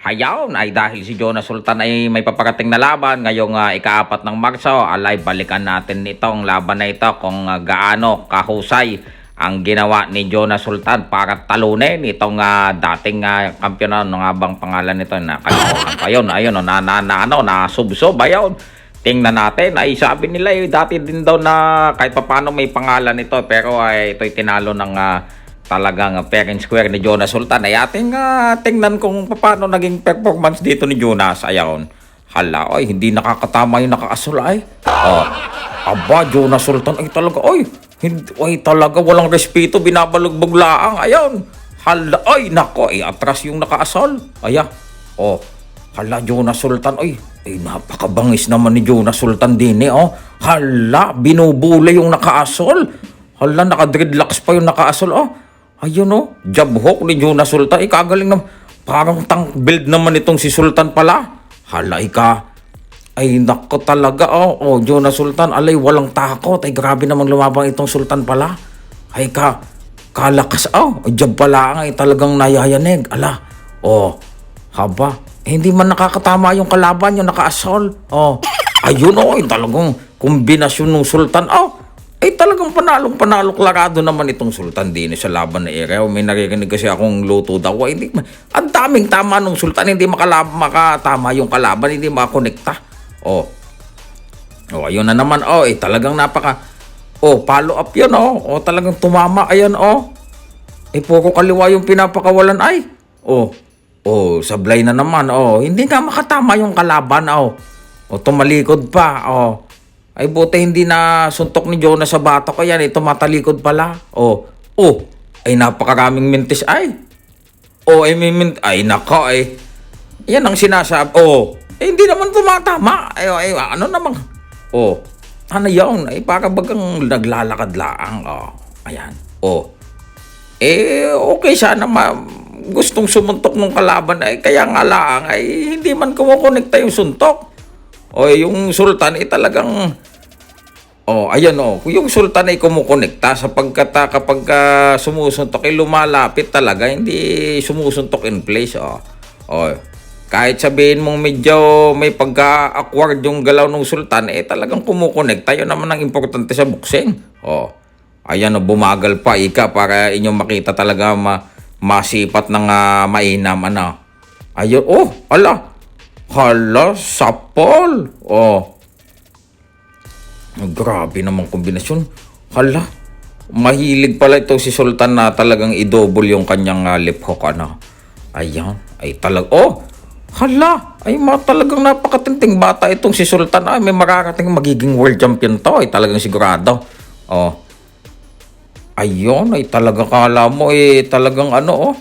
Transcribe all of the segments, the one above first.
Hayaw ay dahil si Jonas Sultan ay may paparating na laban ngayong ah, ikaapat ng Marso, alay balikan natin itong laban na ito kung ah, gaano kahusay ang ginawa ni Jonas Sultan para talunin itong ah, dating uh, kampiyon ano nga bang pangalan nito? Na kalimutan ko. Ayun oh, na, na, na ano na subsob ayun tingnan natin. Ay sabi nila eh, dati din daw na kahit papaano may pangalan ito pero ay ito'y tinalo ng ah, talagang uh, fair and square ni Jonas Sultan. Ay ating ah, tingnan kung paano naging performance dito ni Jonas. Ayaw hala ay hindi nakakatama yung nakaasul ay oh aba Jonas Sultan ay talaga ay hindi ay talaga walang respeto binabalugbog laang. Ayaw hala ay nako ay atras yung nakaasol aya oh hala Jonas Sultan ay ay napakabangis naman ni Jonas Sultan din eh oh. Hala binubule yung nakaasol. Hala naka-dreadlocks pa yung nakaasol oh Ayun oh, jab hook ni Jonas Sultan. Ikagaling na, parang tank build naman itong si Sultan pala. Halay ka. Ay nako talaga oh. Oh, Jonas Sultan, alay walang takot. Ay grabe namang lumabang itong Sultan pala. Ay ka, kalakas oh. Jab pala ay talagang nayayanig. Ala, oh, haba. Eh, hindi man nakakatama yung kalaban, yung naka-assault. Oh, ayun oh, talagang kombinasyon ng Sultan. Oh, ay talagang panalong panalo klarado naman itong Sultan din sa laban na area. May naririnig kasi akong luto daw. Ay, hindi, ang daming tama nung Sultan. Hindi makalab, makatama yung kalaban. Hindi makakonekta. Oh. Oh, ayun na naman. Oh, eh, talagang napaka... Oh, follow up yun, oh. Oh, talagang tumama. Ayan, oh. Eh, puro kaliwa yung pinapakawalan. Ay. Oh. Oh, sablay na naman. Oh, hindi nga makatama yung kalaban, oh. Oh, tumalikod pa. Oh. Ay buti hindi na suntok ni Jonah sa bato ko yan. Ito matalikod pala. Oh. Oh. Ay napakaraming mintis. Ay. Oh, ay may mint. Ay nako ay. Yan ang sinasabi. Oh. Eh, hindi naman tumatama. Ay, ay ano namang. Oh. Ano yun? Ay para bagang naglalakad laang. Oh. Ayan. Oh. Eh, okay sana ma gustong sumuntok ng kalaban ay kaya nga lang ay hindi man kumukonekta yung suntok. O yung sultan ay talagang Oh, ayan oh. Yung sultan ay kumukonekta sapagkat ah, kapag ah, sumusuntok ay lumalapit talaga, hindi sumusuntok in place oh. Oh. Kahit sabihin mong medyo may pagka-awkward yung galaw ng sultan, eh talagang kumukonekta. Yun naman ang importante sa boxing. Oh. Ayan oh, bumagal pa ika para inyong makita talaga ma masipat ng ah, mainam ano. Ayun, oh, ala. Hala, sapol. Oh. Oh, Grabe namang kombinasyon. Hala, mahilig pala ito si Sultan na talagang i-double yung kanyang uh, lip hook ano. Ayan, ay talag Oh, hala, ay ma talagang napakatinting bata itong si Sultan. Ay, may makakating magiging world champion to. Ay talagang sigurado. Oh. Ayun, ay talagang kala mo eh talagang ano oh.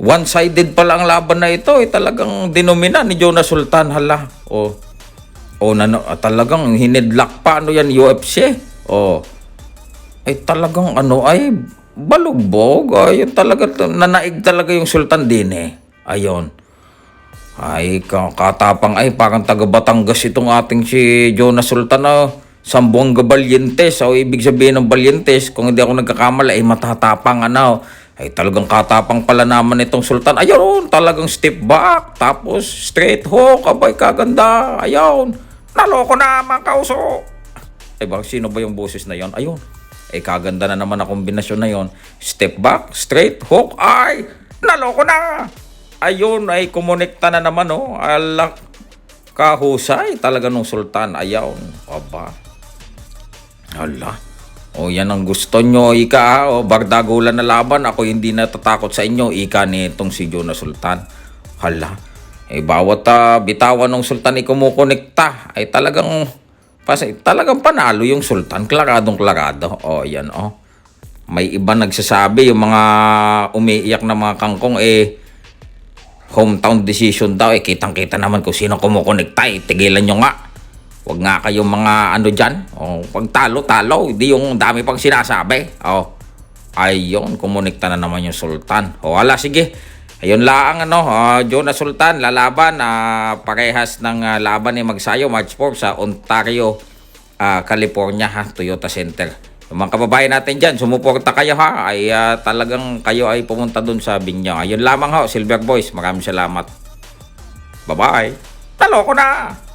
One-sided pala ang laban na ito. Eh, talagang dinomina ni Jonas Sultan. Hala. Oh. Oh, nano, ah, talagang hinidlock pa. Ano yan, UFC? Oh. Ay talagang ano, ay balugbog. Ay talaga, nanaig talaga yung Sultan din eh. Ayon. Ay, ka- katapang ay, parang taga Batangas itong ating si Jonas Sultan na Sambuanga Valientes. O ibig sabihin ng Valientes, kung hindi ako nagkakamala, ay matatapang ano. Ay talagang katapang pala naman itong Sultan. Ayun, talagang step back. Tapos straight hook. Abay, kaganda. Ayun. Naloko na mga kauso. Eh baka sino ba yung boses na yon? Ayun. Eh kaganda na naman ang kombinasyon na yon. Step back, straight, hook, ay, naloko na. Ayun, ay kumonekta na naman, oh. Alak, kahusay talaga nung sultan. Ayun, aba. Hala. O yan ang gusto nyo, Ika. O bardagulan na laban. Ako hindi natatakot sa inyo, Ika ni itong si Jonas Sultan. Hala. Eh, bawat ah, bitawan ng Sultan ay kumukonekta. Ay talagang, pasay, talagang panalo yung Sultan. Klaradong klarado. O yan, o. May iba nagsasabi, yung mga umiiyak na mga kangkong, eh, hometown decision daw. Eh, kitang-kita naman kung sino kumukonekta. Eh, tigilan nyo nga. Huwag nga kayong mga ano dyan. Oh, pag talo, talo. Hindi yung dami pang sinasabi. Oh. Ayun, kumonekta na naman yung Sultan. O wala, sige. Ayun lang ano, ah, Jonas Sultan, lalaban. ah, parehas ng ah, laban ni Magsayo, March 4 sa Ontario, ah, California, ha, Toyota Center. Yung mga kababayan natin dyan, sumuporta kayo ha. Ay ah, talagang kayo ay pumunta dun sa Binyang. Ayun lamang ho, Silver Boys. Maraming salamat. Bye-bye. Talo ko na!